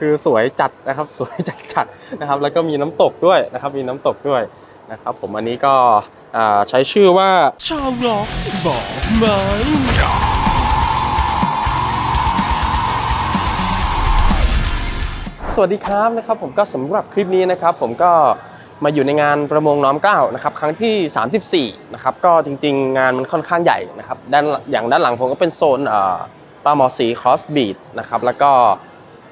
คือสวยจัดนะครับสวยจัดจัดนะครับ แล้วก็มีน้ำตกด้วยนะครับ มีน้ำตกด้วยนะครับ ผมอันนี้ก็ใช้ชื่อว่าชาวร็อกบอกไหมสวัสดีครับนะครับผมก็สำหรับคลิปนี้นะครับ ผมก็มาอยู่ในงานประมงน้อมเกล้านะครับครั้งที่ 34นะครับก็จริง ๆ งานมันค่อนข้างใหญ่นะครับด้านอย่างด้านหลังผมก็เป็นโซนปลาหมอสีคอสบีดนะครับแล้วก็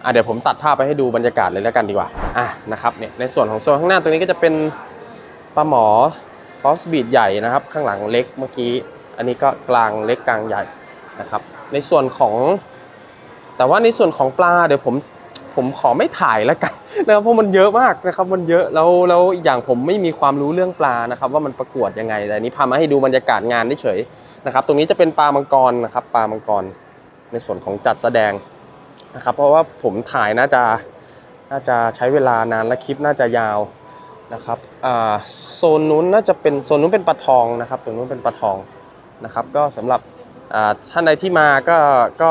อะเดี๋ยวผมตัดภาพไปให้ดูบรรยากาศเลยแล้วกันดีกว่าอะนะครับเนี่ยในส่วนของโซนข้างหน้าตรงนี้ก็จะเป็นปลาหมอคอสบีดใหญ่นะครับ ข้างหลังเล็กเมื่อกี้ อันนี้ก็กลางเล็กกลางใหญ่นะครับ ในส่วนของ แต่ว่าในส่วนของปลาเดี๋ยวผมผมขอไม่ถ่ายแล้วกันนะครับเพราะมันเยอะมากนะครับมันเยอะแล้วแล้วอย่างผมไม่มีความรู้เรื่องปลานะครับ ว่ามันประกวดยังไงแต่อันนี้พามาให้ดูบรรยากาศงานเฉยๆนะครับ ตรงนี้จะเป็นปลามังกรนะครับ ปลามังกรในส่วนของจัดแสดง นะครับเพราะว่าผมถ่ายน่าจะน่าจะใช้เวลานานและคลิปน่าจะยาวนะครับโซนนู้นน่าจะเป็นโซนนู้นเป็นปลาทองนะครับตรงนู้นเป็นปลาทองนะครับก็สำหรับท่านใดที่มาก็ก็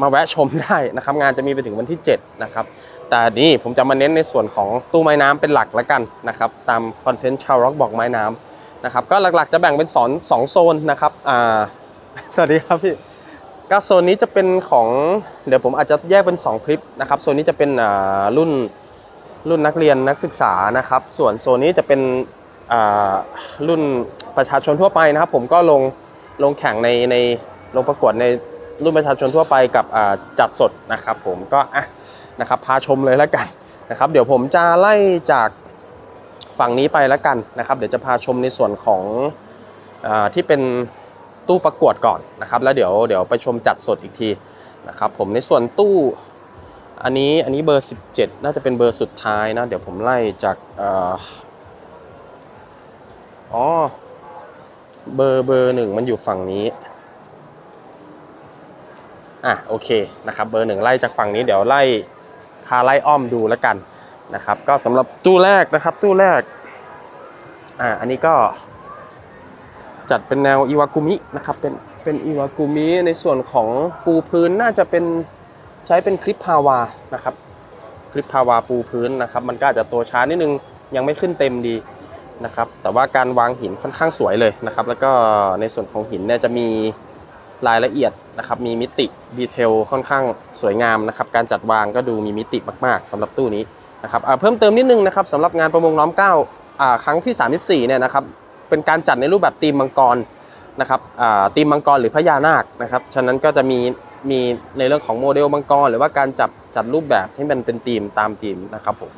มาแวะชมได้นะครับงานจะมีไปถึงวันที่ 7 นะครับ แต่นี่ผมจะมาเน้นในส่วนของตู้ไม้น้ำเป็นหลักแล้วกันนะครับตามคอนเทนต์ชาวร็อกบอกไม้น้ำนะครับก็หลักๆจะแบ่งเป็นสอนสองโซนนะครับสวัสดีครับพี่ ก็โซนนี้จะเป็นของเดี๋ยวผมอาจจะแยกเป็น 2 คลิปนะครับโซนนี้จะเป็นอ่ารุ่นรุ่นนักเรียนนักศึกษานะครับ ส่วนโซนนี้จะเป็นอ่ารุ่นประชาชนทั่วไปนะครับ ผมก็ลงลงแข่งในในลงประกวดในรุ่นประชาชนทั่วไปกับอ่าจัดสดนะครับ ผมก็อะนะครับพาชมเลยแล้วกันนะครับ เดี๋ยวผมจะไล่จากฝั่งนี้ไปแล้วกันนะครับ เดี๋ยวจะพาชมในส่วนของอาที่เป็น ตู้ประกวดก่อนนะครับ แล้วเดี๋ยวเดี๋ยวไปชมจัดสดอีกทีนะครับ ผมในส่วนตู้อันนี้อันนี้เบอร์ 17 น่าจะเป็นเบอร์สุดท้ายนะ เดี๋ยวผมไล่จากอ๋อเบอร์เบอร์หนึ่งมันอยู่ฝั่งนี้อะโอเคนะครับเบอร์หนึ่งไล่จากฝั่งนี้เดี๋ยวไล่พาไล่อ้อมดูแล้วกันนะครับ ก็สำหรับตู้แรกนะครับ ตู้แรกอ่าอันนี้ก็ จัดเป็นแนวอิวากุมินะครับเป็นเป็นอิวากุมิในส่วนของปูพื้นน่าจะเป็นใช้เป็นคลิปพาวานะครับคลิปพาวาปูพื้นนะครับมันก็อาจจะตัวช้านิดนึงยังไม่ขึ้นเต็มดีนะครับแต่ว่าการวางหินค่อนข้างสวยเลยนะครับแล้วก็ในส่วนของหินเนี่ยจะมีรายละเอียดนะครับมีมิติดีเทลค่อนข้างสวยงามนะครับการจัดวางก็ดูมีมิติมาก ๆสำหรับตู้นี้นะครับอ่าเพิ่มเติมนิดนึงนะครับสำหรับงานประมงน้อมเกล้าอ่าครั้งที่ 34เนี่ยนะครับ เป็นการจัดในรูปแบบธีมมังกรนะครับอ่าธีมมังกรหรือพญานาคนะครับฉะนั้นก็จะมีมีในเรื่องของโมเดลมังกร หรือว่าการจับจัดรูปแบบที่มันเป็นธีมตามธีมนะครับผม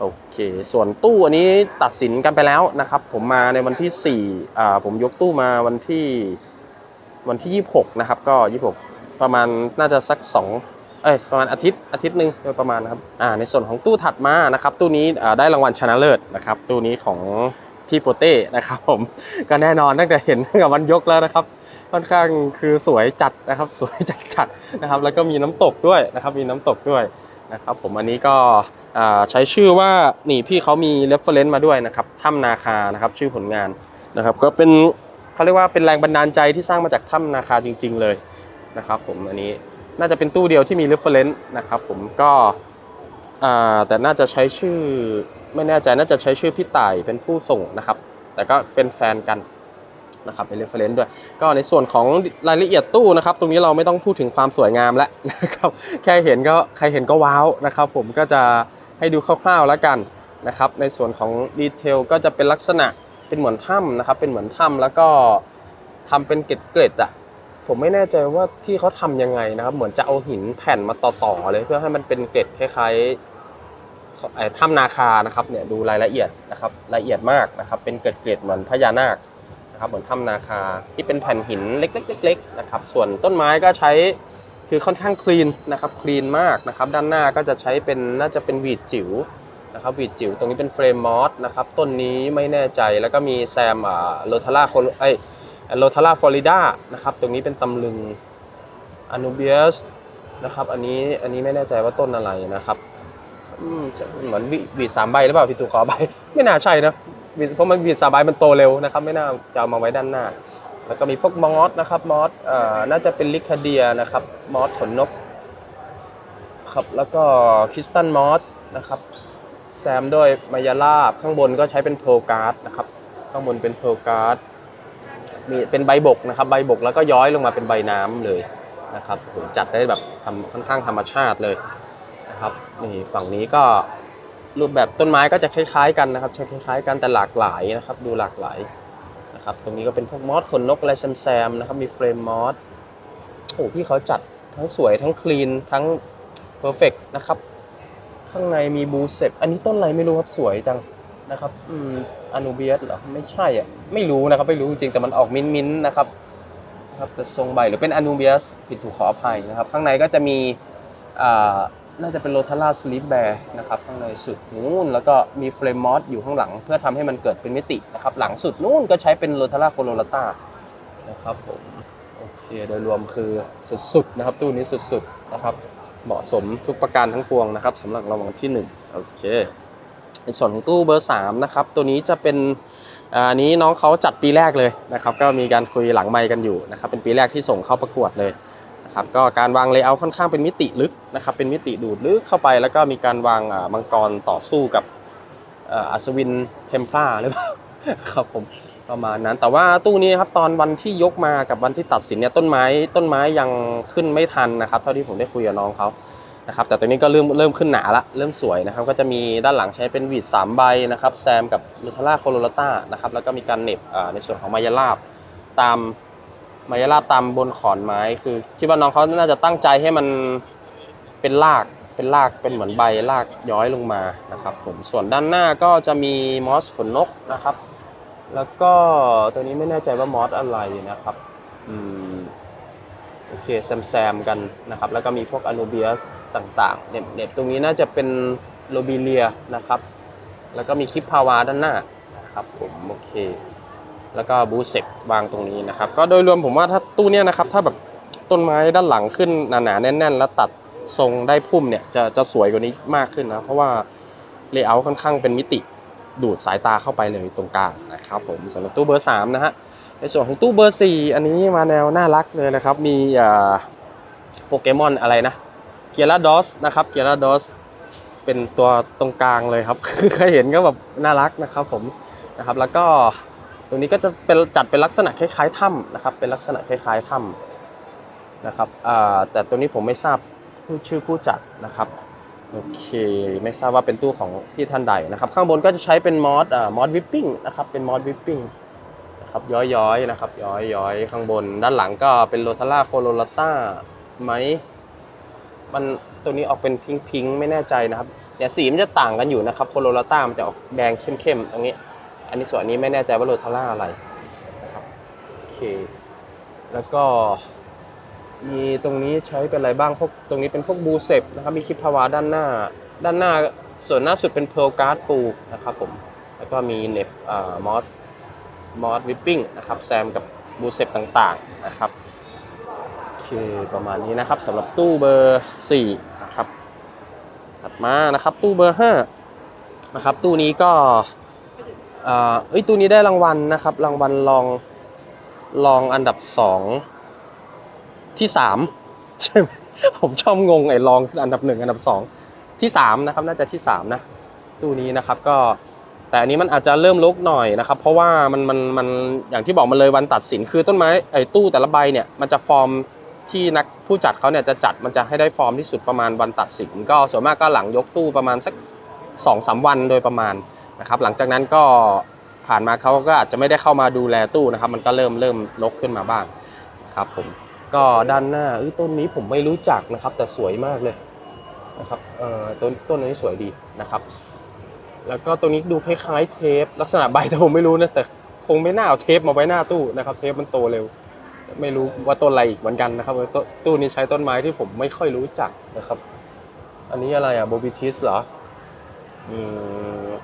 โอเค ส่วนตู้อันนี้ตัดสินกันไปแล้วนะครับ ผมมาในวันที่4อ่าผมยกตู้มาวันที่วันที่ 26 นะครับ ก็ 26 ประมาณน่าจะสัก 2 เอ้ยประมาณอาทิตย์อาทิตย์หนึ่งโดยประมาณนะครับอ่าในส่วนของตู้ถัดมานะครับ ตู้นี้ได้รางวัลชนะเลิศนะครับ ตู้นี้ของ พี่โปเต้นะครับผมก็แน่นอนตั้งแต่เห็นตั้งแต่วันยกแล้วนะครับ ค่อนข้างคือสวยจัดนะครับ สวยจัดจัดนะครับ แล้วก็มีน้ำตกด้วยนะครับ มีน้ำตกด้วยนะครับ ผมอันนี้ก็ใช้ชื่อว่านี่พี่เขามี reference มาด้วยนะครับถ้ำนาคานะครับชื่อผลงานนะครับ ก็เป็นเขาเรียกว่าเป็นแรงบันดาลใจที่สร้างมาจากถ้ำนาคาจริง ๆ เลยนะครับ ผมอันนี้น่าจะเป็นตู้เดียวที่มี reference นะครับ ผมก็ อ่าแต่น่าจะใช้ชื่อไม่แน่ใจน่าจะใช้ชื่อพี่ต่ายเป็นผู้ส่งนะครับ แต่ก็เป็นแฟนกันนะครับเป็น reference ด้วย ก็ในส่วนของรายละเอียดตู้นะครับ ตรงนี้เราไม่ต้องพูดถึงความสวยงามแล้วนะครับแค่เห็นก็ใครเห็นก็ว้าวนะครับ ผมก็จะให้ดูคร่าวๆแล้วกันนะครับ ในส่วนของดีเทลก็จะเป็นลักษณะเป็นเหมือนถ้ำนะครับ เป็นเหมือนถ้ำแล้วก็ทำเป็นเกล็ดๆอะผมไม่แน่ใจว่าที่เขาทำยังไงนะครับ เหมือนจะเอาหินแผ่นมาต่อๆเลยเพื่อให้มันเป็นเกล็ดคล้ายๆ ถ้ำนาคานะครับเนี่ยดูรายละเอียดนะครับละเอียดมากนะครับ เป็นเกล็ดๆเหมือนพญานาคนะครับเหมือนถ้ำนาคาที่เป็นแผ่นหินเล็กๆๆนะครับส่วนต้นไม้ก็ใช้คือค่อนข้างคลีนนะครับคลีนมากนะครับ ด้านหน้าก็จะใช้เป็นน่าจะเป็นวีดจิ๋วนะครับวีดจิ๋วตรงนี้เป็นเฟรมมอสนะครับต้นนี้ไม่แน่ใจแล้วก็มีแซมอ่าโลทาร่าโคไอโลทาร่าฟลอริดานะครับตรงนี้เป็นตำลึงอนูเบียสนะครับอันนี้อันนี้ไม่แน่ใจว่าต้นอะไรนะครับ เหมือนบีบีดสามใบหรือเปล่าพี่ตูขอใบ ไม่น่าใช่นะเพราะมันบีดสามใบมันโตเร็วนะครับ ไม่น่าจะเอามาไว้ด้านหน้า แล้วก็มีพวกมอสนะครับมอสอ่อน่าจะเป็นลิคาเดียนะครับมอสขนนกครับแล้วก็คริสตันมอสนะครับแซมด้วยมายาลาบข้างบนก็ใช้เป็นเพ r ร์การ์ดนะครับข้างบนเป็นเพ r ร์การ์ดมีเป็นใบบกนะครับใบบกแล้วก็ย้อยลงมาเป็นใบน้ำเลยนะครับผมจัดได้แบบทำค่อนข้างธรรมชาติเลย ครับนี่ฝั่งนี้ก็รูปแบบต้นไม้ก็จะคล้ายๆกันนะครับใช้คล้ายๆกันแต่หลากหลายนะครับ ดูหลากหลายนะครับ ตรงนี้ก็เป็นพวกมอสขนนกอะไรแซมๆนะครับ มีเฟรมมอสโอ้พี่เขาจัดทั้งสวยทั้งคลีนทั้งเพอร์เฟกนะครับ ข้างในมีบูเซปอันนี้ต้นอะไรไม่รู้ครับสวยจังนะครับอืมอนูเบียสเหรอไม่ใช่อะไม่รู้นะครับไม่รู้จริงๆแต่มันออกมิ้นมิ้นนะครับนะครับแต่ทรงใบหรือเป็นอนูเบียสผิดถูกขออภัยนะครับ ข้างในก็จะมีอ่า น่าจะเป็นโรทาร่าสลีปแบร์นะครับข้างในสุดนู้นแล้วก็มีเฟรมมอสอยู่ข้างหลัง เพื่อทำให้มันเกิดเป็นมิตินะครับหลังสุดนู้นก็ใช้เป็นโรทาร่าโคโรลาต้านะครับผมโอเคโดยรวมคือสุดๆนะครับตู้นี้สุดๆนะครับเหมาะสมทุกประการทั้งปวงนะครับสำหรับรางวัลที่ 1 โอเคในส่วนของตู้เบอร์3นะครับตัวนี้จะเป็นอันนี้น้องเขาจัดปีแรกเลยนะครับก็มีการคุยหลังไมค์กันอยู่นะครับเป็นปีแรกที่ส่งเข้าประกวดเลย นะครับก็การวางเลเยอร์ค่อนข้างเป็นมิติลึกนะครับเป็นมิติดูดลึกเข้าไป แล้วก็มีการวางมังกรต่อสู้กับอัศวินเทมพลาหรือเปล่าครับผมประมาณนั้น แต่ว่าตู้นี้ครับตอนวันที่ยกมากับวันที่ตัดสินเนี่ยต้นไม้ต้นไม้ยังขึ้นไม่ทันนะครับ เท่าที่ผมได้คุยกับน้องเขานะครับแต่ตัวนี้ก็เริ่มเริ่มขึ้นหนาละเริ่มสวยนะครับก็จะมีด้านหลังใช้เป็นวีดสามใบนะครับแซมกับลูทาร่าโคโรลต้านะครับแล้วก็มีการเน็บในส่วนของมายาลาบตาม มายาลาบตามบนขอนไม้คือคิดว่าน้องเขาน่าจะตั้งใจให้มันเป็นรากเป็นรากเป็นเหมือนใบรากย้อยลงมานะครับผมส่วนด้านหน้าก็จะมีมอสขนนกนะครับ แล้วก็ตัวนี้ไม่แน่ใจว่ามอสอะไรนะครับอืมโอเคแซมแซมกันนะครับ แล้วก็มีพวกอน b เบียสต่างๆเน็บเน็บตรงนี้น่าจะเป็นโลบิเลียนะครับ แล้วก็มีคลิปพาวาด้านหน้านะครับผมโอเค แล้วก็บูเซ็ปวางตรงนี้นะครับ ก็โดยรวมผมว่าถ้าตู้เนี้ยนะครับ ถ้าแบบต้นไม้ด้านหลังขึ้นหนาๆแน่น ๆ แล้วตัดทรงได้พุ่มเนี่ยจะจะสวยกว่านี้มากขึ้นนะ เพราะว่าเลเยอร์ค่อนข้างเป็นมิติดูดสายตาเข้าไปเลยตรงกลางนะครับผมสำหรับตู้เบอร์3นะฮะในส่วนของตู้เบอร์ 4 อันนี้มาแนวน่ารักเลยนะครับ มีอ่าโปเกมอนอะไรนะเกียร์ดอสนะครับเกียร์ดอสเป็นตัวตรงกลางเลยครับคือเคยเห็นก็แบบน่ารักนะครับผมนะครับแล้วก็ รงนี้ก็จะเป็นจัดเป็นลักษณะคล้ายๆถ้ำนะครับ เป็นลักษณะคล้ายๆถ้ำนะครับแต่ตัวนี้ผมไม่ทราบผู้ชื่อผู้จัดนะครับโอเคไม่ทราบว่าเป็นตู้ของพี่ท่านใดนะครับ ข้างบนก็จะใช้เป็นมอสมอสวิปปิ้งนะครับเป็นมอสวิปปิ้งนะครับย้อยๆนะครับย้อยๆข้างบน ด้านหลังก็เป็นโรทาร่าโคโรลาต้าไหมมันตัวนี้ออกเป็นพิงพิงๆไม่แน่ใจนะครับเนี่ยสีมันจะต่างกันอยู่นะครับโคโรลาต้ามันจะออกแดงเข้มๆตรงนี้ อันนี้ส่วนอันนี้ไม่แน่ใจว่าโรทาร่าอะไรนะครับโอเคแล้วก็มีตรงนี้ใช้เป็นอะไรบ้างพวกตรงนี้เป็นพวกบูเซปนะครับมีคลิปพาวาด้านหน้า ด้านหน้าส่วนหน้าสุดเป็นเพ r ร์การ์ดปูนะครับผมแล้วก็มีเน็บอ่ามอสมอสวิปปิ้งนะครับแซมกับบูเซปต่างๆนะครับโอเคประมาณนี้นะครับสำหรับตู้เบอร์4นะครับถัดมานะครับตู้เบอร์5นะครับตู้นี้ก็ อ่าเอ้ยตู้นี้ได้รางวัลนะครับ รางวัลรองรองอันดับ2ที่สามใช่ไหมผมชอบงงไอ้รองอันดับหนึ่งอันดับสองที่สามนะครับ น่าจะที่สามนะตู้นี้นะครับก็แต่อันนี้มันอาจจะเริ่มลกหน่อยนะครับ เพราะว่ามันมันมันอย่างที่บอกมันเลยวันตัดสินคือต้นไม้ไอ้ตู้แต่ละใบเนี่ยมันจะฟอร์มที่นักผู้จัดเขาเนี่ยจะจัดมันจะให้ได้ฟอร์มที่สุดประมาณวันตัดสิน ก็ส่วนมากก็หลังยกตู้ประมาณสักสองสามวันโดยประมาณ นะครับหลังจากนั้นก็ผ่านมาเขาก็อาจจะไม่ได้เข้ามาดูแลตู้นะครับ มันก็เริ่มเริ่มลกขึ้นมาบ้างนะครับผมก็ด้านหน้าต้นนี้ผมไม่รู้จักนะครับ แต่สวยมากเลยนะครับเอ่อต้นต้นนี้สวยดีนะครับ แล้วก็ตัวนี้ดูคล้ายๆเทป ลักษณะใบแต่ผมไม่รู้นะแต่คงไม่น่าเอาเทปมาไว้หน้าตู้นะครับ เทปมันโตเร็ว ไม่รู้ว่าต้นอะไรอีกเหมือนกันนะครับตตู้นี้ใช้ต้นไม้ที่ผมไม่ค่อยรู้จักนะครับ อันนี้อะไรอะโบบิทิสเหรอ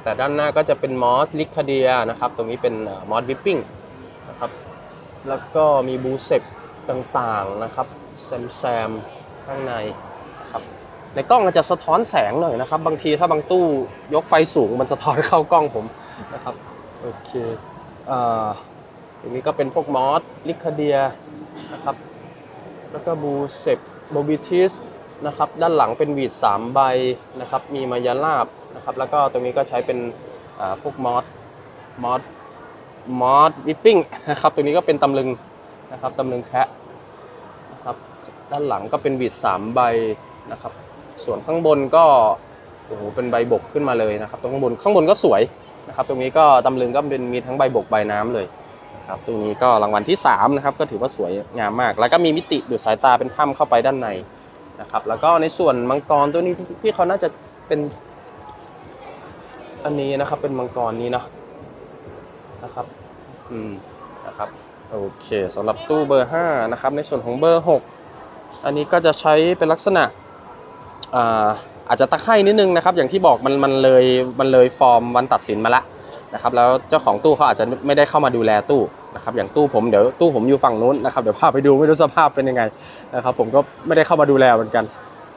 แต่ด้านหน้าก็จะเป็นมอสลิคาเดียนะครับตรงนี้เป็นมอสวิปปิ้งนะครับแล้วก็มีบูเซปต่างๆนะครับแซมแซมข้างในครับในกล้องอาจจะสะท้อนแสงหน่อยนะครับ บางทีถ้าบางตู้ยกไฟสูงมันสะท้อนเข้ากล้องผมนะครับโอเคอ่าตรงนี้ก็เป็นพวกมอสลิคาเดียนะครับแล้วก็บูเซปโบบิทิสนะครับด้านหลังเป็นวีด3ใบนะครับมีมายาลาบ นะครับ แล้วก็ตรงนี้ก็ใช้เป็นพวกมอสมอสมอสวิปปิ้งนะครับ ตรงนี้ก็เป็นตำลึงนะครับตำลึงแคะนะครับ ด้านหลังก็เป็นวีด3ใบนะครับ ส่วนข้างบนก็โอ้โหเป็นใบบกขึ้นมาเลยนะครับตรงข้างบนข้างบนก็สวยนะครับ ตรงนี้ก็ตำลึงก็เป็นมีทั้งใบบกใบน้ำเลยนะครับตรงนี้ก็รางวัลที่3นะครับก็ถือว่าสวยงามมาก แล้วก็มีมิติดูดสายตาเป็นถ้ำเข้าไปด้านในนะครับแล้วก็ในส่วนมังกรตัวนี้พี่เขาน่าจะเป็น อันนี้นะครับเป็นมังกรนี้เนาะนะครับ อืมนะครับโอเคสำหรับตู้เบอร์5นะครับในส่วนของเบอร์ 6 อันนี้ก็จะใช้เป็นลักษณะอ่าอาจจะตะไคร่นิดนึงนะครับ อย่างที่บอกมันมันเลยมันเลยฟอร์มวันตัดสินมาแล้วนะครับ แล้วเจ้าของตู้เขาอาจจะไม่ได้เข้ามาดูแลตู้นะครับ อย่างตู้ผมเดี๋ยวตู้ผมอยู่ฝั่งนู้นนะครับเดี๋ยวพาไปดูไม่รู้สภาพเป็นยังไงนะครับ ผมก็ไม่ได้เข้ามาดูแลเหมือนกัน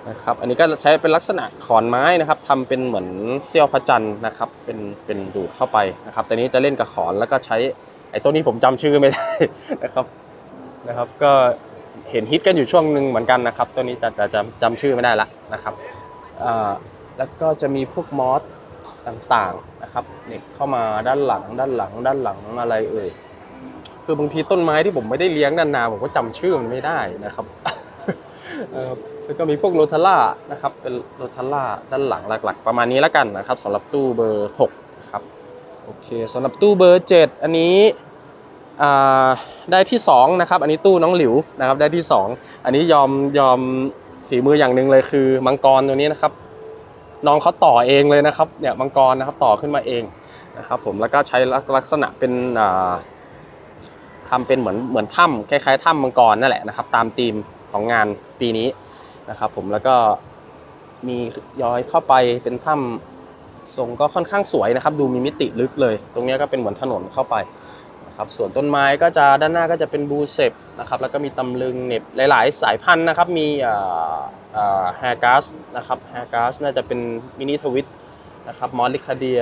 นะครับ อันนี้ก็ใช้เป็นลักษณะขอนไม้นะครับทำเป็นเหมือนเสี้ยวพระจันทร์นะครับ เป็นเป็นดูดเข้าไปนะครับ แต่นี้จะเล่นกับขอนแล้วก็ใช้ไอ้ตัวนี้ผมจำชื่อไม่ได้นะครับนะครับ ก็เห็นฮิตกันอยู่ช่วงหนึ่งเหมือนกันนะครับ ตัวนี้แต่แต่จำจำชื่อไม่ได้ละนะครับอ่าแล้วก็จะมีพวกมอสต่างๆนะครับเนี่ยเข้ามาด้านหลังด้านหลัง ด้านหลังอะไรเอ่ยคือบางทีต้นไม้ที่ผมไม่ได้เลี้ยงนานๆผมก็จำชื่อมันไม่ได้นะครับ แล้วก็มีพวกโรทาร่านะครับเป็นโรทาร่าด้านหลังหลักๆ ประมาณนี้แล้วกันนะครับสำหรับตู้เบอร์6นะครับโอเคสำหรับตู้เบอร์ 7 อันนี้ได้ที่2นะครับอันนี้ตู้น้องหลิวนะครับได้ที่ 2 อันนี้ยอมยอมฝีมืออย่างหนึ่งเลยคือมังกรตัวนี้นะครับน้องเขาต่อเองเลยนะครับเนี่ยมังกรนะครับต่อขึ้นมาเองนะครับผมแล้วก็ใช้ลักษณะเป็นอ่าทำเป็นเหมือนเหมือนถ้ำคล้ายๆถ้ำมังกรนั่นแหละนะครับตามธีมของงานปีนี้ นะครับผมแล้วก็มีย้อยเข้าไปเป็นถ้ำทรงก็ค่อนข้างสวยนะครับ ดูมีมิติลึกเลย ตรงนี้ก็เป็นเหมือนถนนเข้าไปนะครับส่วนต้นไม้ก็จะด้านหน้าก็จะเป็นบูเซปนะครับแล้วก็มีตำลึงเน็บหลาย ๆ สายพันธุ์นะครับมีแฮกัสนะครับแฮกัสน่าจะเป็นมินิทวิตนะครับมอสลิคาเดีย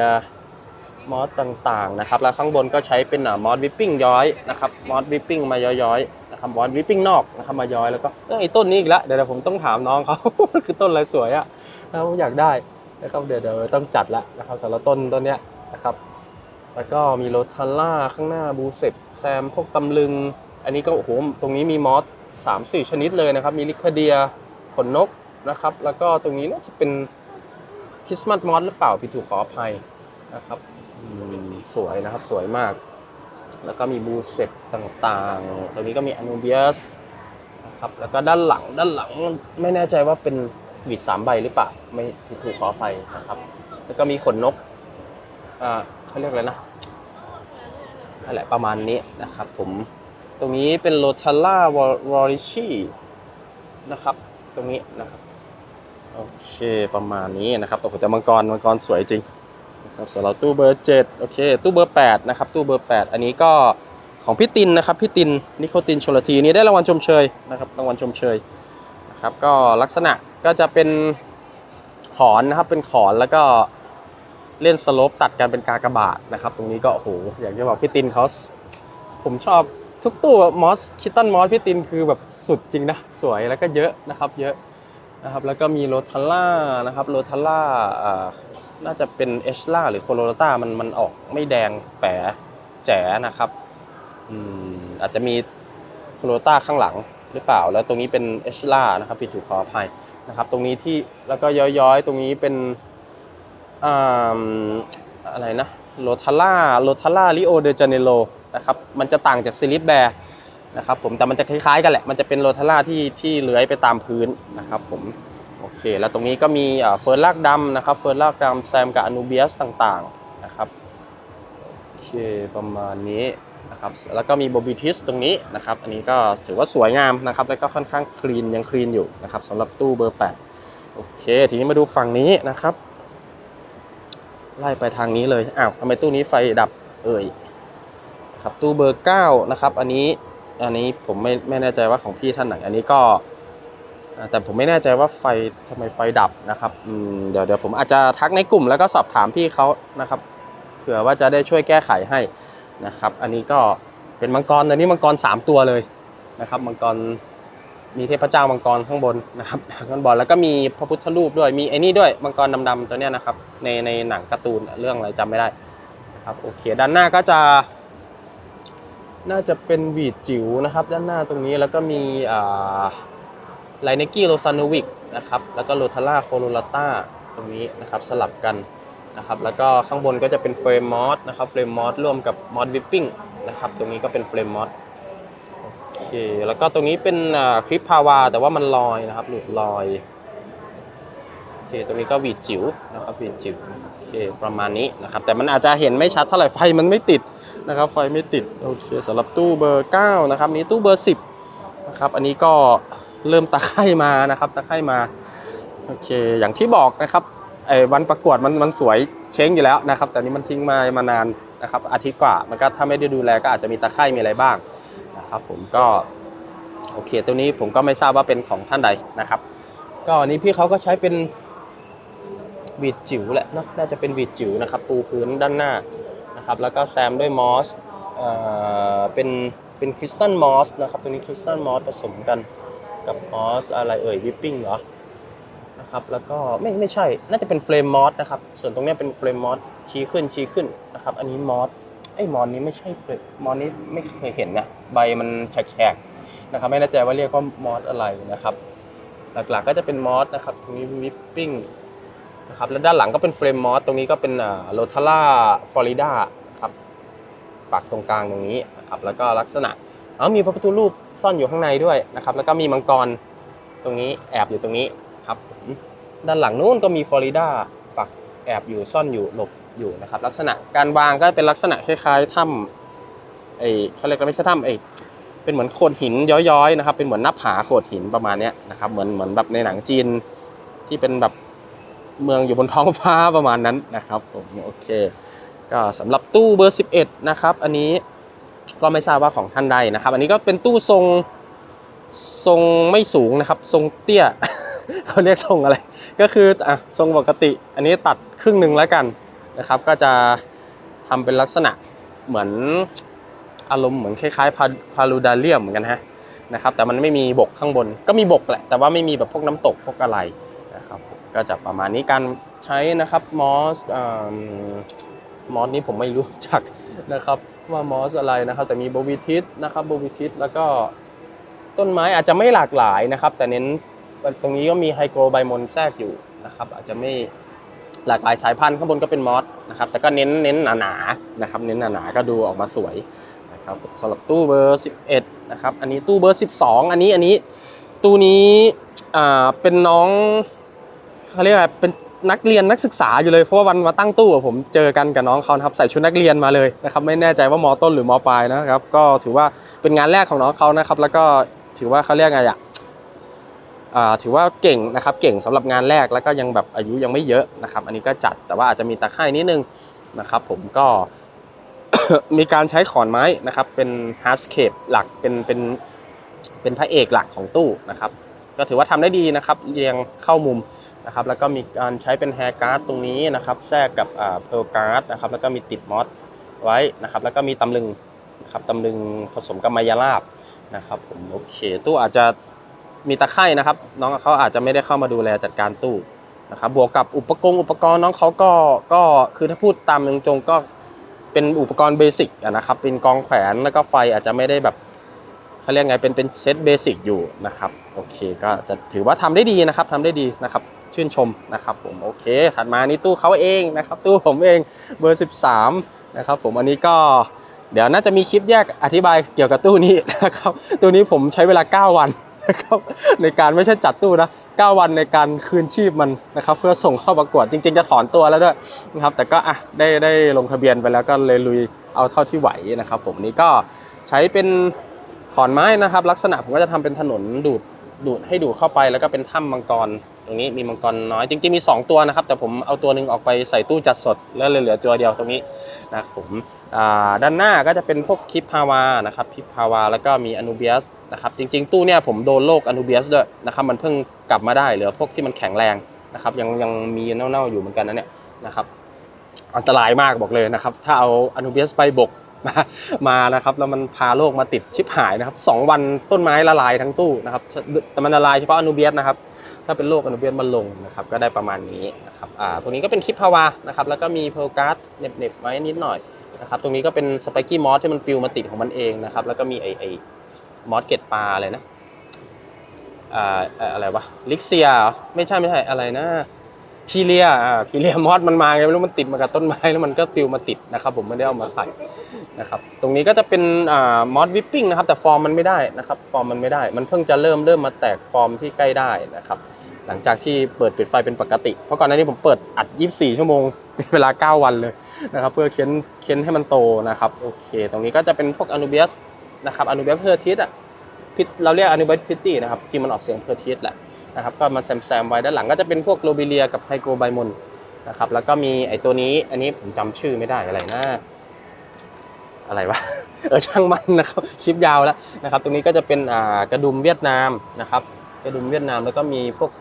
มอสต่าง ๆ นะครับแล้วข้างบนก็ใช้เป็นมอสวิปปิ้งย้อยนะครับมอสวิปปิ้งมาย้อยๆ นะครับอสวิปปิ้งนอกนะครับมาย้อยแล้วก็เอ้ยไอ้ต้นนี้อีกแล้วเดี๋ยวผมต้องถามน้องเขา คือต้นอะไรสวยอะนะครับผมอยากได้นะครับเดี๋ยวเดี๋ยวต้องจัดละนะครับสำหรับต้นต้นเนี้ยนะครับ แล้วก็มีโรทาร่าข้างหน้าบูเซปแซมพวกตำลึง อันนี้ก็โอ้โหตรงนี้มีมอสสามสี่ชนิดเลยนะครับ มีลิคเดียขนนกนะครับ แล้วก็ตรงนี้น่าจะเป็นคริสต์มาสมอสหรือเปล่าพี่ถูกขออภัยนะครับสวยนะครับสวยมาก แล้วก็มีบูเซปต่างๆตรงนี้ก็มีอนูเบียสนะครับแล้วก็ด้านหลังด้านหลังไม่แน่ใจว่าเป็นหวีดสามใบหรือเปล่าไม่ถูกขออภัยนะครับ แล้วก็มีขนนกอ่าเขาเรียกอะไรนะนั่นแหละประมาณนี้นะครับผมตรงนี้เป็นโ o ท a ล่าวอริชีนะครับ ตรงนี้นะครับ โอเคประมาณนี้นะครับแต่แต่มังกรมังกรสวยจริง ครับสำหรับตู้เบอร์7โอเค ตู้เบอร์8นะครับตู้เบอร์ 8 อันนี้ก็ของพี่ตินนะครับพี่ตินนิโคตินชลทีนี้ได้รางวัลชมเชยนะครับรางวัลชมเชยนะครับก็ลักษณะก็จะเป็นขอนนะครับเป็นขอนแล้วก็เล่นสโลปตัดกันเป็นกากบาทนะครับ ตรงนี้ก็โอ้โหอย่างที่บอกพี่ตินเขาผมชอบทุกตู้มอสคิตตันมอสพี่ตินคือแบบสุดจริงนะ สวยแล้วก็เยอะนะครับ เยอะ นะครับแล้วก็มีโรทาร่านะครับโรทาร่าอ่าน่าจะเป็นเอชล่าหรือโคโรต้ามันมันออกไม่แดงแป๋แจ๋นะครับอืมอาจจะมีโคโรต้าข้างหลังหรือเปล่า แล้วตรงนี้เป็นเอชล่านะครับพี่ถูกขออภัยนะครับ ตรงนี้ที่แล้วก็ย้อยๆ ตรงนี้เป็นอ่าอะไรนะโรทาร่าโรทาร่าลิโอเดจาเนโรนะครับมันจะต่างจากซิลิปแบร์ นะครับผมแต่มันจะคล้ายๆกันแหละมันจะเป็นโรทาร่าที่ที่เลื้อยไปตามพื้นนะครับผมโอเค แล้วตรงนี้ก็มีเฟิร์นลากดำนะครับเฟิร์นลากดำแซมกับอนูเบียสต่างๆนะครับโอเคประมาณนี้นะครับแล้วก็มีโบบิทิสตรงนี้นะครับอันนี้ก็ถือว่าสวยงามนะครับแล้วก็ค่อนข้างคลีนยังคลีนอยู่นะครับสำหรับตู้เบอร์ 8 โอเค ทีนี้มาดูฝั่งนี้นะครับ ไล่ไปทางนี้เลยอ้าวทำไมตู้นี้ไฟดับเอ่ยครับตู้เบอร์ 9 นะครับ อันนี้ อันนี้ผมไม่ไม่แน่ใจว่าของพี่ท่านไหน อันนี้ก็แต่ผมไม่แน่ใจว่าไฟทำไมไฟดับนะครับเดี๋ยวเดี๋ยวผมอาจจะทักในกลุ่มแล้วก็สอบถามพี่เขานะครับเผื่อว่าจะได้ช่วยแก้ไขให้นะครับ อันนี้ก็เป็นมังกรอันนี้มังกร 3 ตัวเลยนะครับมังกรมีเทพเจ้ามังกรข้างบนนะครับข้างบนแล้วก็มีพระพุทธรูปด้วยมีไอ้นี่ด้วยมังกรดำๆตัวเนี้ยนะครับในในหนังการ์ตูนเรื่องอะไรจำไม่ได้ครับโอเค ด้านหน้าก็จะ น่าจะเป็นวีดจิ๋วนะครับ ด้านหน้าตรงนี้แล้วก็มีอ่าไลเนกี้โรซานวิกนะครับแล้วก็โรทาร่าโคโรลาต้าตรงนี้นะครับสลับกันนะครับแล้วก็ข้างบนก็จะเป็นเฟรมมอสนะครับเฟรมมอสร่วมกับมอสวิปปิ้งนะครับตรงนี้ก็เป็นเฟรมมอสโอเคแล้วก็ตรงนี้เป็นคลิปพาวา แต่ว่ามันลอยนะครับหลุดลอยโอเคตรงนี้ก็วีดจิ๋วนะครับวีดจิ๋วโอเคประมาณนี้นะครับแต่มันอาจจะเห็นไม่ชัดเท่าไหร่ไฟมันไม่ติด นะครับไฟไม่ติดโอเคสำหรับตู้เบอร์9นะครับนี้ตู้เบอร์ 10นะครับอันนี้ก็เริ่มตะไคร่มานะครับตะไคร่มาโอเคอย่างที่บอกนะครับไอ้วันประกวดมันมันสวยเช้งอยู่แล้วนะครับ แต่นี้มันทิ้งมามานานนะครับอาทิตย์กว่ามันก็ถ้าไม่ได้ดูแลก็อาจจะมีตะไคร่มีอะไรบ้างนะครับผมก็โอเคตัวนี้ผมก็ไม่ทราบว่าเป็นของท่านใดนะครับ ก็อันนี้พี่เขาก็ใช้เป็นวีดจิ๋วแหละเนอะน่าจะเป็นวีดจิ๋วนะครับ ปูพื้นด้านหน้า นะครับแล้วก็แซมด้วยมอสเป็นเป็นคริสตัลมอสนะครับตัวนี้คริสตัลมอสผสมกันกับมอสอะไรเอ่ยวิปปิ้งเหรอนะครับแล้วก็ไม่ไม่ใช่น่าจะเป็นเฟรมมอสนะครับส่วนตรงเนี้ยเป็นเฟรมมอสชี้ขึ้นชี้ขึ้นนะครับอันนี้มอสไอ้มอสนี้ไม่ใช่เฟรมมอสนี้ไม่เคยเห็นนะใบมันแฉกๆนะครับไม่แน่ใจว่าเรียกว่ามอสอะไรนะครับ หลักๆก็จะเป็นมอสนะครับตรงนี้วิปปิ้ง นะครับแล้วด้านหลังก็เป็นเฟรมมอสตรงนี้ก็เป็นโรทาร่าฟลอริดาครับปักตรงกลางตรงนี้นะครับแล้วก็ลักษณะอ๋อมีพระพุทธรูปซ่อนอยู่ข้างในด้วยนะครับแล้วก็มีมังกรตรงนี้แอบอยู่ตรงนี้ครับด้านหลังนู้นก็มีฟลอริดาปักแอบอยู่ซ่อนอยู่หลบอยู่นะครับลักษณะการวางก็เป็นลักษณะคล้ายๆถ้ำไอ้เขาเรียกไม่ใช่ถ้ำไอ้เป็นเหมือนโขดหินย้อยๆนะครับเป็นเหมือนหน้าผาโขดหินประมาณนี้นะครับเหมือนเหมือนแบบในหนังจีนที่เป็นแบบ เมืองอยู่บนท้องฟ้าประมาณนั้นนะครับผมโอเค ก็สำหรับตู้เบอร์ 11 นะครับ อันนี้ก็ไม่ทราบว่าของท่านใดนะครับ อันนี้ก็เป็นตู้ทรงทรงไม่สูงนะครับ ทรงเตี้ยเขาเรียกทรงอะไร ก็คืออะทรงปกติ อันนี้ตัดครึ่งหนึ่งแล้วกันนะครับ ก็จะทำเป็นลักษณะเหมือนอารมณ์เหมือนคล้ายๆพาพาลูดาเลียมเหมือนกันฮะนะครับ แต่มันไม่มีบกข้างบน ก็มีบกแหละ แต่ว่าไม่มีแบบพวกน้ำตกพวกอะไรนะครับ ก็จะประมาณนี้การใช้นะครับมอสมอสนี้ผมไม่รู้จักนะครับว่ามอสอะไรนะครับ แต่มีโบวิทิสนะครับโบวิทิสแล้วก็ต้นไม้อาจจะไม่หลากหลายนะครับ แต่เน้นตรงนี้ก็มีไฮโกรไบมอนแทรกอยู่นะครับ อาจจะไม่หลากหลายสายพันธุ์ข้างบนก็เป็นมอสนะครับ แต่ก็เน้นเน้นหนาๆนะครับ เน้นหนาๆก็ดูออกมาสวยนะครับสำหรับตู้เบอร์ 11 นะครับ อันนี้ตู้เบอร์ 12 อันนี้อันนี้ตู้นี้อ่าเป็นน้อง เขาเรียกอะไรเป็นนักเรียนนักศึกษาอยู่เลยเพราะว่าวันมาตั้งตู้อะผมเจอกันกับน้องเขาครับใส่ชุดนักเรียนมาเลยนะครับไม่แน่ใจว่ามอต้นหรือมอปลายนะครับก็ถือว่าเป็นงานแรกของน้องเขานะครับ แล้วก็ถือว่าเขาเรียกไงอะอ่าถือว่าเก่งนะครับเก่งสำหรับงานแรกแล้วก็ยังแบบอายุยังไม่เยอะนะครับ อันนี้ก็จัดแต่ว่าอาจจะมีตะไคร่นิดนึงนะครับผมก็มีการใช้ขอนไม้นะครับ เป็นฮาร์สเคปหลักเป็นเป็นเป็นพระเอกหลักของตู้นะครับ ก็ถือว่าทำได้ดีนะครับเรียงเข้ามุม นะครับแล้วก็มีการใช้เป็นแฮร์การ์ดตรงนี้นะครับแทรกกับเพลการ์ดนะครับแล้วก็มีติดมอสไว้นะครับแล้วก็มีตำลึงนะครับตำลึงผสมกับมายาลาบนะครับผมโอเคตู้อาจจะมีตะไคร่นะครับ น้องเขาอาจจะไม่ได้เข้ามาดูแลจัดการตู้นะครับบวกกับอุปกรณ์อุปกรณ์น้องเขาก็ก็คือถ้าพูดตามตรงๆก็เป็นอุปกรณ์เบสิกนะครับเป็นกองแขวนแล้วก็ไฟอาจจะไม่ได้แบบเขาเรียกไงเป็นเป็นเซตเบสิกอยู่นะครับโอเคก็จะถือว่าทำได้ดีนะครับทำได้ดีนะครับ ชื่นชมนะครับผมโอเค ถัดมานี่ตู้เขาเองนะครับ ตู้ผมเองเบอร์ 13 นะครับผมอันนี้ก็เดี๋ยวน่าจะมีคลิปแยกอธิบายเกี่ยวกับตู้นี้นะครับตู้นี้ผมใช้เวลา 9 วันนะครับในการไม่ใช่จัดตู้นะ 9 วันในการคืนชีพมันนะครับเพื่อส่งเข้าประกวดจริง ๆ จะถอนตัวแล้วด้วยนะครับแต่ก็อะได้ได้ลงทะเบียนไปแล้วก็เลยลุยเอาเท่าที่ไหวนะครับผมนี่ก็ใช้เป็นขอนไม้นะครับ ลักษณะผมก็จะทำเป็นถนนดูดดูดให้ดูดเข้าไปแล้วก็เป็นถ้ำมังกร ตรงนี้มีมังกรน้อยจริงๆมี 2 ตัวนะครับ แต่ผมเอาตัวหนึ่งออกไปใส่ตู้จัดสด แล้วเหลือตัวเดียวตรงนี้นะครับผมด้านหน้าก็จะเป็นพวกคลิปพาวานะครับคลิปพาวาแล้วก็มีอนูเบียสนะครับจริงๆ ตู้เนี่ยผมโดนโรคอนูเบียสด้วยนะครับมันเพิ่งกลับมาได้เหลือพวกที่มันแข็งแรงนะครับยังยังมีเน่าๆอยู่เหมือนกันนะเนี่ยนะครับอันตรายมากบอกเลยนะครับถ้าเอาอนูเบียสไปบกมามานะครับแล้วมันพาโลกมาติดชิบหายนะครับสองวันต้นไม้ละลายทั้งตู้นะครับแต่มันละลายเฉพาะอนูเบียสนะครับ ถ้าเป็นโรคอนุเบียนมันลงนะครับก็ได้ประมาณนี้นะครับอ่าตรงนี้ก็เป็นคลิปพาวานะครับแล้วก็มีเพลการ์ดเน็บๆไว้นิดหน่อยนะครับตรงนี้ก็เป็นสไปกี้มอสที่มันปลิวมาติดของมันเองนะครับแล้วก็มีไอไอมอสเกตปลาอะไรนะอ่าเอ่ออะไรวะลิกเซียไม่ใช่ไม่ใช่อะไรนะพีเลียอ่าพีเลียมอสมันมาไงไม่รู้มันติดมากับต้นไม้แล้วมันก็ปลิวมาติดนะครับผมไม่ได้เอามาใส่ นะครับตรงนี้ก็จะเป็นอ่ามอสวิปปิ้งนะครับแต่ฟอร์มมันไม่ได้นะครับฟอร์มมันไม่ได้ มันเพิ่งจะเริ่มเริ่มมาแตกฟอร์มที่ใกล้ได้นะครับหลังจากที่เปิดปิดไฟเป็นปกติ เพราะก่อนหน้านี้ผมเปิดอัด 24 ชั่วโมงเป็นเวลา 9 วันเลยนะครับเพื่อเค้นเค้นให้มันโตนะครับโอเค ตรงนี้ก็จะเป็นพวกอนูเบียสนะครับอนูเบียสเพอร์ทิสอะพิษเราเรียกอนูเบียสพิตตี้นะครับจริงมันออกเสียงเพอร์ทิสแหละนะครับก็มาแซมแซมไว้ด้านหลังก็จะเป็นพวกโลบิเลียกับไฮโกไบมอนนะครับแล้วก็มีไอตัวนี้อันนี้ผมจำชื่อไม่ได้อะไรนะ อะไรวะเออช่างมันนะครับคลิปยาวแล้วนะครับ ตรงนี้ก็จะเป็นอ่ากระดุมเวียดนามนะครับ กระดุมเวียดนามแล้วก็มีพวก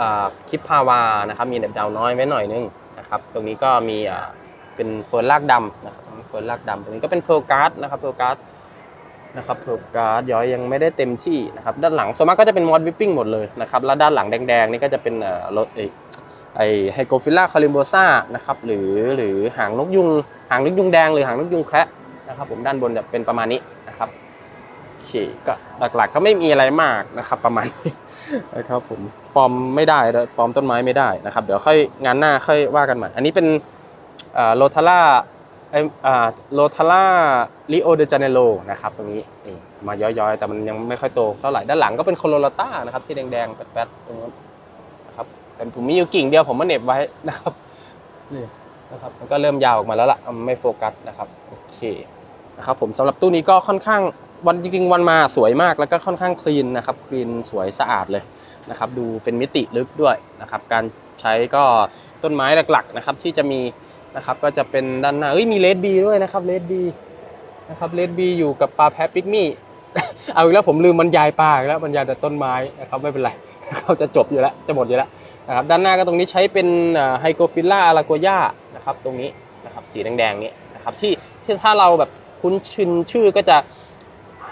อ่าคลิปพาวานะครับ มีเด็บดาวน้อยไว้หน่อยนึงนะครับ ตรงนี้ก็มีอ่าเป็นเฟิร์นลากดำนะครับเฟิร์นลากดำตรงนี้ก็เป็นเพลการ์ดนะครับเพลการ์ดนะครับเพลการ์ดย้อยยังไม่ได้เต็มที่นะครับ ด้านหลังส่วนมากก็จะเป็นมอดวิปปิ้งหมดเลยนะครับแล้วด้านหลังแดงๆนี่ก็จะเป็นอ่อรถไอไอไฮโกฟิล่าคาริมโบซ่านะครับหรือหรือหางนกยุง หางนกยุงแดงหรือหางนกยุงแคระ นะครับ ผมด้านบนจะเป็นประมาณนี้นะครับโอเคก็หลักๆก็ไม่มีอะไรมากนะครับ ประมาณนี้นะครับผมฟอร์มไม่ได้ด้วฟอร์มต้นไม้ไม่ได้นะครับ เดี๋ยวค่อยงานหน้าค่อยว่ากันใหม่อันนี้เป็นโลทาร่าโลทาร่าลิโอเดจาเนโรนะครับตรงนี้นี่มาย้อยๆ แต่มันยังไม่ค่อยโตเท่าไหร่ด้านหลังก็เป็นโคโลราต้านะครับที่แดงๆแป๊ดๆตรงนั้นนะครับแต่ผมมีอยู่กิ่งเดียวผมมาเน็บไว้นะครับนี่นะครับมันก็เริ่มยาวออกมาแล้วล่ะไม่โฟกัสนะครับโอเค นะครับผมสำหรับตู้นี้ก็ค่อนข้างวันจริงๆ วันมาสวยมากแล้วก็ค่อนข้างคลีนนะครับคลีนสวยสะอาดเลยนะครับ ดูเป็นมิติลึกด้วยนะครับ การใช้ก็ต้นไม้หลักๆนะครับที่จะมีนะครับก็จะเป็นด้านหน้าเอ้ยมีเลดบีด้วยนะครับเลดบีนะครับเลดบีอยู่กับปลาแพะปิกมี่เอาอีกแล้วผมลืมบรรยายปลากแล้วบรรยายแต่ต้นไม้นะครับไม่เป็นไรเขาจะจบอยู่แล้วจะหมดอยู่แล้วนะครับด้านหน้าก็ตรงนี้ใช้เป็นไฮโกฟิล่าอาราโกย่านะครับตรงนี้นะครับสีแดงๆนี้นะครับที่ที่ถ้าเราแบบ คุ้นชินชื่อก็จะ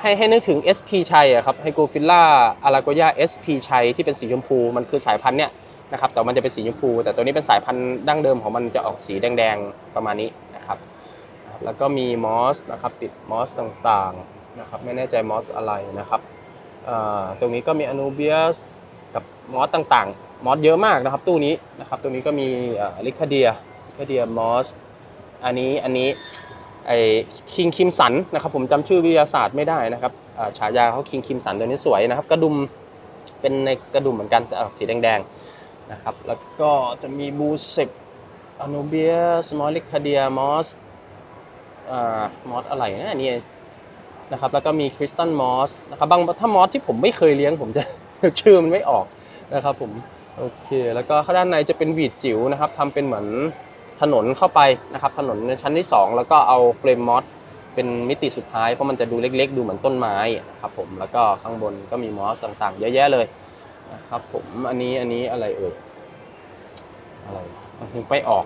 ให้ให้นึกถึง SP ชัยอะครับไฮโกฟิลล่าอาราโกย่า SP ชัยที่เป็นสีชมพู มันคือสายพันธุ์เนี้ยนะครับแต่มันจะเป็นสีชมพู แต่ตัวนี้เป็นสายพันธุ์ดั้งเดิมของมันจะออกสีแดงๆประมาณนี้นะครับแล้วก็มีมอสนะครับติดมอสต่างๆนะครับไม่แน่ใจมอสอะไรนะครับตรงนี้ก็มีอนูเบียสกับมอสต่างๆ มอสเยอะมากนะครับตู้นี้นะครับตรงนี้ก็มีลิคาเดียลิคาเดียมอสอันนี้อันนี้ ไอคิงคิมสันนะครับผมจำชื่อวิทยาศาสตร์ไม่ได้นะครับฉายาเขาคิงคิมสันตัวนี้สวยนะครับ กระดุมเป็นในกระดุมเหมือนกันแต่ออกสีแดงๆนะครับ แล้วก็จะมีบูเซกอโนเบียสมอลลิคาเดียมอสอ่ามอสอะไรนะนี่นะครับแล้วก็มีคริสตัลมอสนะครับบางถ้ามอสที่ผมไม่เคยเลี้ยงผมจะชื่อมันไม่ออกนะครับผมโอเค แล้วก็ข้างด้านในจะเป็นวีดจิ๋วนะครับทำเป็นเหมือน ถนนเข้าไปนะครับถนนในชั้นที่ 2 แล้วก็เอาเฟรมมอสเป็นมิติสุดท้ายเพราะมันจะดูเล็กๆ ดูเหมือนต้นไม้นะครับผมแล้วก็ข้างบนก็มีมอสต่างๆ เยอะแยะเลยนะครับผมอันนี้อันนี้อะไรเอ่ยอะไรนึกไม่ออก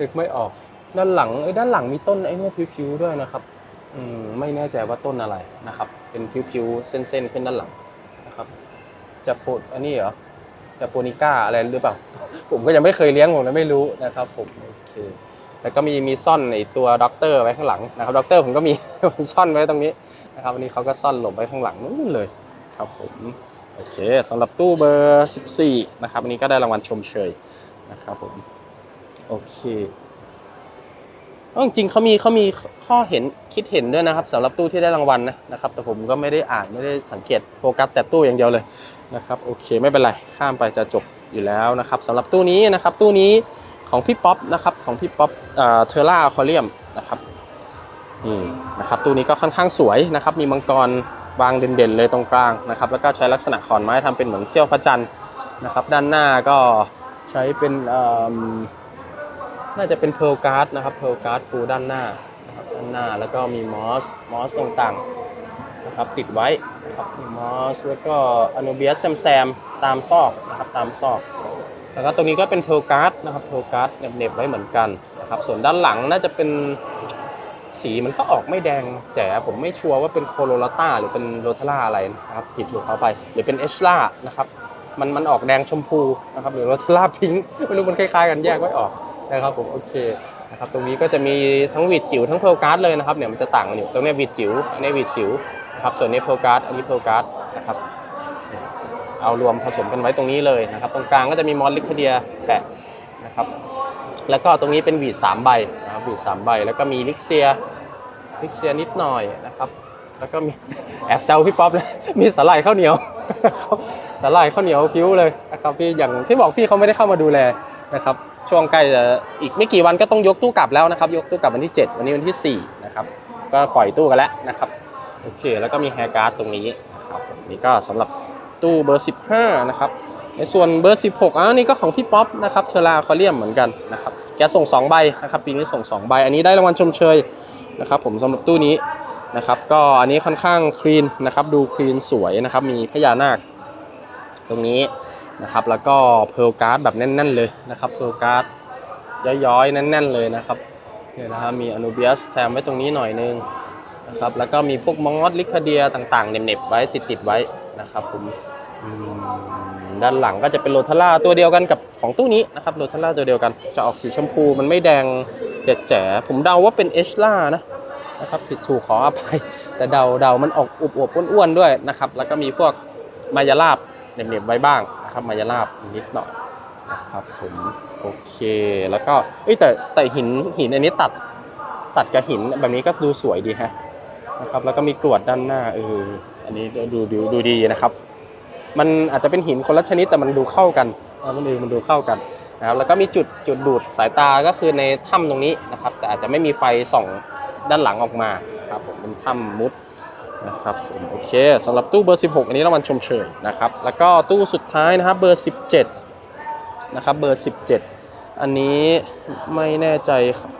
นึกไม่ออกด้านหลังเอ้ด้านหลังมีต้นไอ้เนี่ยผิวๆด้วยนะครับอืมไม่แน่ใจว่าต้นอะไรนะครับ เป็นผิวๆเส้นๆขึ้นด้านหลังนะครับจะโปอันนี้เหรอ จาโปนิก้าอะไรหรือเปล่า ผมก็ยังไม่เคยเลี้ยงผมเลยไม่รู้นะครับผมโอเคแล้วก็มีมีซ่อนไอตัวด็อกเตอร์ไว้ข้างหลังนะครับด็อกเตอร์ผมก็มีซ่อนไว้ตรงนี้นะครับวันนี้เขาก็ซ่อนหลบไว้ข้างหลังนู่นเลยครับผมโอเคสำหรับตู้เบอร์ 14 นะครับวันนี้ก็ได้รางวัลชมเชยนะครับผมโอเค จริงๆเขามีเขามีข้อเห็นคิดเห็นด้วยนะครับสำหรับตู้ที่ได้รางวัลนะนะครับ แต่ผมก็ไม่ได้อ่านไม่ได้สังเกตโฟกัสแต่ตู้อย่างเดียวเลยนะครับโอเคไม่เป็นไรข้ามไปจะจบอยู่แล้วนะครับสำหรับตู้นี้นะครับ ตู้นี้ของพี่ป๊อปนะครับของพี่ป๊อปเอ่อเทอร่าอควาเรียมนะครับนี่นะครับตู้นี้ก็ค่อนข้างสวยนะครับ มีมังกรวางเด่นๆเลยตรงกลางนะครับ แล้วก็ใช้ลักษณะขอนไม้ทำเป็นเหมือนเสี้ยวพระจันทร์นะครับ ด้านหน้าก็ใช้เป็นเอ่อ น่าจะเป็นเพ a ร์ g การ์ดนะครับเพ a ร์ g การ์ดปูด้านหน้านะครับด้านหน้าแล้วก็มีมอสมอสต่างๆนะครับติดไว้นะครับมีมอสแล้วก็อโนเบียสแซมแซมตามซอกนะครับตามซอก แล้วก็ตรงนี้ก็เป็นเพ a ร์ g การ์ดนะครับเพ a ร์ g การ์ดเน็บๆไว้เหมือนกันนะครับส่วนด้านหลังน่าจะเป็นสีมันก็ออกไม่แดงแจ๋ผมไม่ชัวร์ว่าเป็นโคโรลาต้าหรือเป็นโรทาร่าอะไรนะครับผิดถูกเขาไปหรือเป็นเอชล่านะครับมันมันออกแดงชมพูนะครับหรือโรทาร่าพิงค์ไม่รู้มันคล้ายๆกันแยกไม่ออก นะครับผมโอเคนะครับตรงนี้ก็จะมีทั้งวีดจิ๋วทั้งเพลการ์ดเลยนะครับเนี่ยมันจะต่างกันอยู่ตรงนี้วีดจิ๋วอันนี้วีดจิ๋วนะครับส่วนนี้เพลการ์ดอันนี้เพลการ์ดนะครับเอารวมผสมกันไว้ตรงนี้เลยนะครับตรงกลางก็จะมีมอสลิคเดียแปะนะครับแล้วก็ตรงนี้เป็นวีดสามใบนะครับวีดสามใบ แล้วก็มีลิกเซียลิกเซียนิดหน่อยนะครับแล้วก็มีแอบแซวพี่ป๊อปเลยมีสาหร่ายข้าวเหนียวสาหร่ายข้าวเหนียวพิ้วเลยนะครับพี่อย่างที่บอกพี่เขาไม่ได้เข้ามาดูแลนะครับ ช่วงใกล้จะอีกไม่กี่วันก็ต้องยกตู้กลับแล้วนะครับ ยกตู้กลับวันที่ 7 วันนี้วันที่ 4 นะครับ ก็ปล่อยตู้กันแล้วนะครับ โอเค แล้วก็มีแฮร์การ์ดตรงนี้นะครับนี่ก็สำหรับตู้เบอร์ 15 นะครับ ในส่วนเบอร์ 16อ่านี่ก็ของพี่ป๊อปนะครับเทอราคอเรียมเหมือนกันนะครับ แกส่ง 2 ใบนะครับปีนี้ส่ง 2 ใบ อันนี้ได้รางวัลชมเชยนะครับผมสำหรับตู้นี้นะครับ ก็อันนี้ค่อนข้างคลีนนะครับ ดูคลีนสวยนะครับ มีพญานาค ตรงนี้ นะครับ แล้วก็เพลการ์ดแบบแน่น ๆ เลยนะครับเพลการ์ดย้อยๆ แน่น ๆ เลยนะครับเนี่ยนะครับมีอนูเบียสแซมไว้ตรงนี้หน่อยนึงนะครับแล้วก็มีพวกมอสลิคาเดียต่างๆเน็บๆไว้ติดๆไว้นะครับผมอืมด้านหลังก็จะเป็นโรทาร่าตัวเดียวกันกับของตู้นี้นะครับโรทาร่าตัวเดียวกันจะออกสีชมพูมันไม่แดงแจ๋ๆผมเดาว่าเป็นเอชล่านะนะครับผิดถูกขออภัยแต่เดาเดามันออกอวบๆอ้วนๆด้วยนะครับแล้วก็มีพวกมายาลาบ เหน็บๆไว้บ้างนะครับมายาลาบนิดหน่อยนะครับผมโอเคแล้วก็เอ้แต่แต่หินหินอันนี้ตัดตัดกับหินแบบนี้ก็ดูสวยดีฮะนะครับแล้วก็มีกรวดด้านหน้าเอออันนี้ดูดูดูดีนะครับ มันอาจจะเป็นหินคนละชนิดแต่มันดูเข้ากันเออมันดูมันดูเข้ากันนะครับแล้วก็มีจุดจุดดูดสายตาก็คือในถ้ำตรงนี้นะครับ แต่อาจจะไม่มีไฟส่องด้านหลังออกมาครับผมเป็นถ้ำมุด นะครับผมโอเคสำหรับตู้เบอร์ 16 อันนี้รางวัลชมเชยนะครับ แล้วก็ตู้สุดท้ายนะครับเบอร์ 17 นะครับเบอร์ 17 อันนี้ไม่แน่ใจ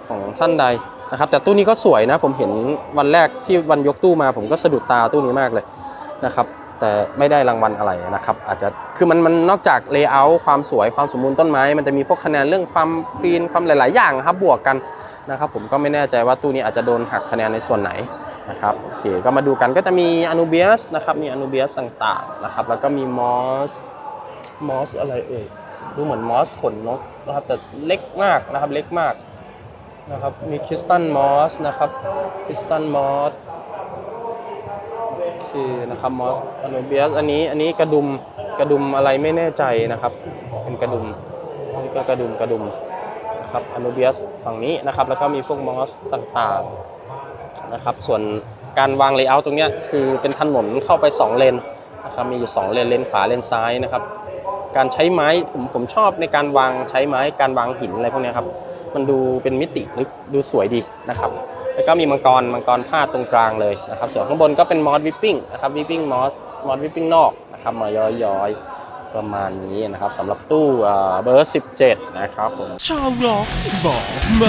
ของท่านใดนะครับ แต่ตู้นี้ก็สวยนะ ผมเห็นวันแรกที่วันยกตู้มา ผมก็สะดุดตาตู้นี้มากเลยนะครับ แต่ไม่ได้รางวัลอะไรนะครับ อาจจะคือมันมันนอกจากเลเยอร์ความสวยความสมบูรณ์ต้นไม้ มันจะมีพวกคะแนนเรื่องความคลีนความหลาย ๆ อย่างครับบวกกันนะครับ ผมก็ไม่แน่ใจว่าตู้นี้อาจจะโดนหักคะแนนในส่วนไหน นะครับโอเคก็มาดูกันก็จะมีอนูเบียสนะครับมีอนูเบียสต่างๆนะครับแล้วก็มีมอสมอสอะไรเอ่ยดูเหมือนมอสขนนกนะครับแต่เล็กมากนะครับเล็กมากนะครับมีคริสตันมอสนะครับคริสตันมอสโอเคนะครับมอสอโนเบียสอันนี้อันนี้กระดุมกระดุมอะไรไม่แน่ใจนะครับเป็นกระดุมนี่ก็กระดุมกระดุมนะครับอโนเบียสฝั่งนี้นะครับแล้วก็มีพวกมอสต่างๆ นะครับ ส่วนการวางเลเยอร์ตรงนี้คือเป็นถนนเข้าไป 2 เลนนะครับ มีอยู่ 2 เลน เลนขวา เลนซ้ายนะครับ การใช้ไม้ผมผมชอบในการวางใช้ไม้ การวางหินอะไรพวกนี้ครับ มันดูเป็นมิติลึกดูสวยดีนะครับ แล้วก็มีมังกร มังกรพาดตรงกลางเลยนะครับ ส่วนข้างบนก็เป็นมอสวิปปิ้งนะครับวิปปิ้งมอส มอสวิปปิ้งนอกนะครับ มาย้อยๆ ประมาณนี้นะครับสำหรับตู้เอ่อเบอร์ 17 นะครับผมชาวร็อกบอกม